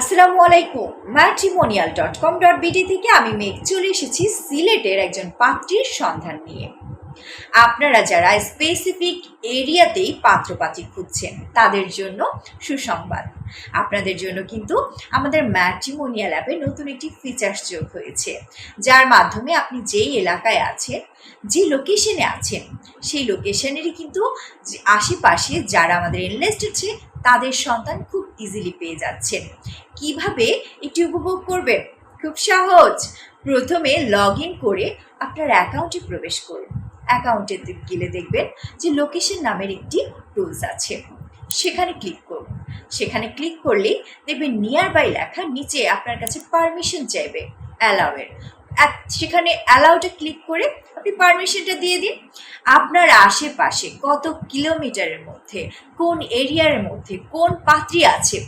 আসসালামু আলাইকুম matrimonial dot com dot BD থেকে আমি মেঘ চলে এসেছি সিলেটের একজন পাত্রীর সন্ধান নিয়ে। আপনারা যারা স্পেসিফিক এরিয়াতেই পাত্রপাত্রী খুঁজছেন, তাদের জন্য সুসংবাদ। আপনাদের জন্য কিন্তু আমাদের ম্যাট্রিমোনিয়াল অ্যাপে নতুন একটি ফিচার্স যোগ হয়েছে। যার মাধ্যমে আপনি যেই এলাকায় আছেন, যে লোকেশনে আছেন, সেই লোকেশনেরই কিন্তু আশেপাশে যারা আমাদের ইনভেস্ট আছে তাদের সন্তান খুব ইজিলি পেয়ে যাচ্ছেন। কীভাবে এটি উপভোগ করবেন? খুব সহজ। প্রথমে লগ ইন করে আপনার অ্যাকাউন্টে প্রবেশ করুন। অ্যাকাউন্টে গেলে দেখবেন যে লোকেশন নামের একটি টুলস আছে। সেখানে ক্লিক করুন। সেখানে ক্লিক করলেই দেখবেন নিয়ার বাই লেখা নিচে আপনার কাছে পারমিশন চাইবে অ্যালাউয়ের সেখানে অ্যালাউটা ক্লিক করে আপনি পারমিশনটা দিয়ে দিন। আপনার আশেপাশে কত কিলোমিটারের মধ্যে, কোন এরিয়ার মধ্যে, কোন পাত্রী আছে,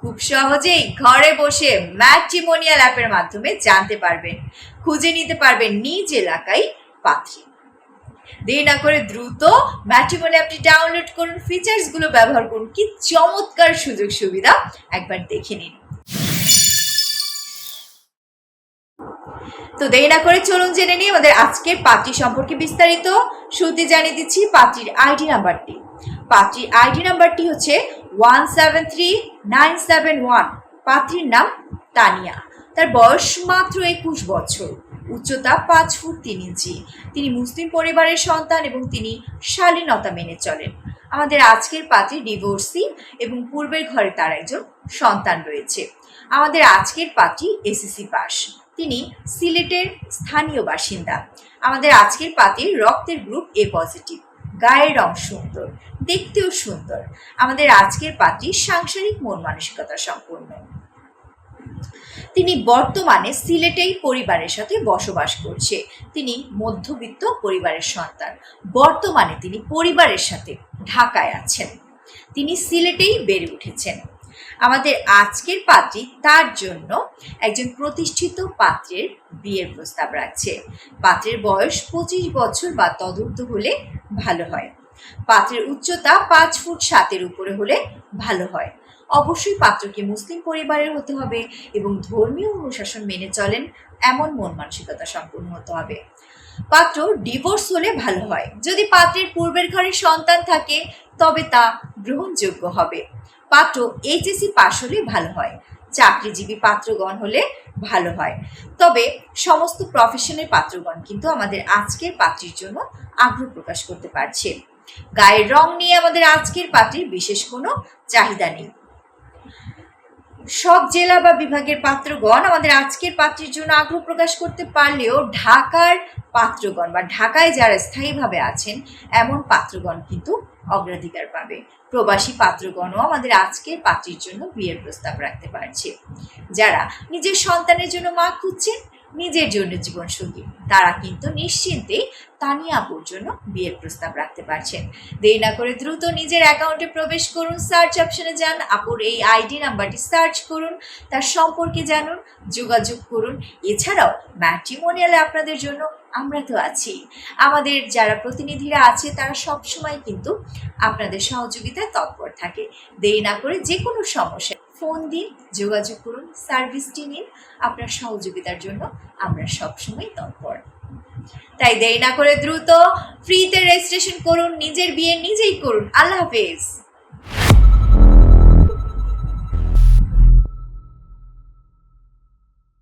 খুব সহজেই ঘরে বসে ম্যাট্রিমোনিয়াল অ্যাপের মাধ্যমে জানতে পারবেন, খুঁজে নিতে পারবেন নিজ এলাকায় পাত্রী। দেরি না করে দ্রুত ম্যাট্রিমোনি অ্যাপটি ডাউনলোড করুন ফিচার্সগুলো ব্যবহার করুন, কি চমৎকার সুযোগ সুবিধা। একবার দেখে নিন। তো দেরি না করে চলুন জেনে নিই আমাদের আজকের পাত্রী সম্পর্কে বিস্তারিত। শুরুতে জানিয়ে দিচ্ছি পাত্রীর আইডি নাম্বারটি। পাত্রীর আইডি নাম্বারটি হচ্ছে one seven three nine seven one পাত্রীর নাম তানিয়া। তার বয়স মাত্র একুশ বছর। উচ্চতা পাঁচ ফুট তিন ইঞ্চি। তিনি মুসলিম পরিবারের সন্তান এবং তিনি শালীনতা মেনে চলেন। আমাদের আজকের পাত্রী ডিভোর্সি এবং পূর্বের ঘরে তার একজন সন্তান রয়েছে। আমাদের আজকের পাত্রী এসএসসি পাস। তিনি সিলেটের স্থানীয় বাসিন্দা। আমাদের আজকের পাত্রীর রক্তের গ্রুপ এ পজিটিভ। গায়ের রং সুন্দর, দেখতেও সুন্দর। আমাদের আজকের পাত্রী সাংসারিক মন মানসিকতা সম্পন্ন তিনি বর্তমানে সিলেটেই পরিবারের সাথে বসবাস করছে। তিনি মধ্যবিত্ত পরিবারের সন্তান। বর্তমানে তিনি পরিবারের সাথে ঢাকায় আছেন। তিনি সিলেটেই বেড়ে উঠেছেন। আমাদের আজকের পাত্রী তার জন্য একজন প্রতিষ্ঠিত পাত্রের বিয়ের প্রস্তাব রাখছে। পাত্রের বয়স পঁচিশ বছর বা তদূর্ধ্ব হলে ভালো হয়। পাত্রের উচ্চতা পাঁচ ফুট সাতের উপরে হলে ভালো হয়। অবশ্যই পাত্রকে মুসলিম পরিবারের হতে হবে এবং ধর্মীয় অনুশাসন মেনে চলেন, এমন মন মানসিকতা সম্পূর্ণ হতে হবে। পাত্র ডিভোর্স হলে ভালো হয়। যদি পাত্রের পূর্বের ঘরে সন্তান থাকে, তবে তা গ্রহণযোগ্য হবে। পাত্র এইচএসসি পাশ হলে ভালো হয়। চাকরিজীবী পাত্রগণ হলে ভালো হয়। তবে সমস্ত প্রফেশনের পাত্রগণ কিন্তু আমাদের আজকের পাত্রীর জন্য আগ্রহ প্রকাশ করতে পারছে। গায়ের রং নিয়ে আমাদের আজকের পাত্রীর বিশেষ কোনো চাহিদা নেই। সব জেলা বা বিভাগের পাত্রগণ আমাদের আজকের পাত্রের জন্য আগ্রহ প্রকাশ করতে পারলেও ঢাকার পাত্রগণ বা ঢাকায় যারা স্থায়ীভাবে আছেন, এমন পাত্রগণ কিন্তু অগ্রাধিকার পাবে। প্রবাসী পাত্রগণও আমাদের আজকের পাত্রের জন্য বিয়ের প্রস্তাব রাখতে পারছে। যারা নিজের সন্তানের জন্য মা খুঁজছেন নিজের জন্য জীবনসঙ্গী। তারা কিন্তু নিশ্চিন্তেই তানিয়াপুর জন্য বিয়ের প্রস্তাব রাখতে পারছেন। দেরি না করে দ্রুত নিজের অ্যাকাউন্টে প্রবেশ করুন, সার্চ অপশনে যান, আপুর এই আইডি নাম্বারটি সার্চ করুন, তার সম্পর্কে জানুন, যোগাযোগ করুন। এছাড়াও ম্যাট্রিমোনিয়ালে আপনাদের জন্য আমরা তো আছি। আমাদের যারা প্রতিনিধিরা আছে, তারা সবসময় কিন্তু আপনাদের সহযোগিতায় তৎপর থাকে। দেরি না করে যে কোনো সমস্যা ফোন দিন, যোগাযোগ করুন, সার্ভিসটি নিন। আপনার সহযোগিতার জন্য আমরা সবসময় তৎপর। তাই দেরি না করে দ্রুত ফ্রিতে রেজিস্ট্রেশন করুন, নিজের বিয়ে নিজেই করুন। আল্লাহ হাফেজ।